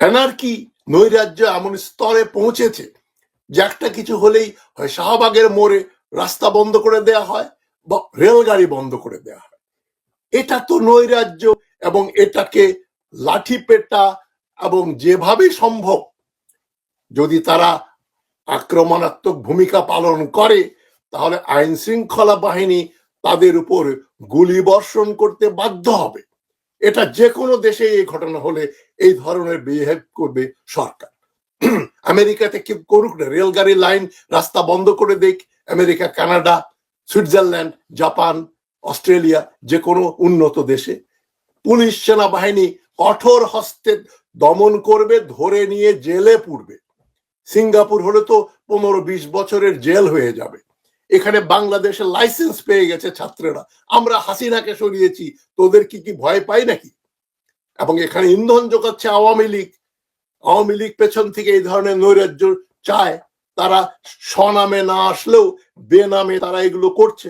Anarchy নৈরাজ্য এমন স্তরে পৌঁছেছে, যে একটা কিছু হলেই হয় শাহবাগের মোড়ে রাস্তা বন্ধ করে দেয়া হয় বা রেলগাড়ি বন্ধ করে দেয়া হয়। এটা তো নৈরাজ্য এবং এটাকে লাঠি পেটা এবং যেভাবে সম্ভব যদি তারা আক্রমণাত্মক ভূমিকা পালন করে, তাহলে আইন শৃঙ্খলা বাহিনী তাদের উপর গুলি বর্ষণ করতে বাধ্য হবে। এটা যে কোনো দেশে এই ঘটনা হলে এই ধরনের বিহেভ করবে সরকার। আমেরিকাতে কি করুক না, রেলগাড়ি লাইন রাস্তা বন্ধ করে দেখ America, Canada, Switzerland, Japan, Australia যে কোনো উন্নত দেশে। পুলিশ, সেনাবাহিনী কঠোর হস্তে দমন করবে, ধরে নিয়ে জেলে পুরবে সিঙ্গাপুর হলে তো পনেরো বিশ বছরের জেল হয়ে যাবে। এখানে বাংলাদেশে লাইসেন্স পেয়ে গেছে ছাত্রেরা। আমরা হাসিনাকে সরিয়েছি, তোদের কি কি ভয় পাই নাকি? এবং এখানে ইন্ধন যোগাচ্ছে আওয়ামী লীগ। আওয়ামী লীগ পেছন থেকে এই ধরনের নৈরাজ্য চায়। তারা স্বনামে না আসলেও বেনামে তারা এগুলো করছে।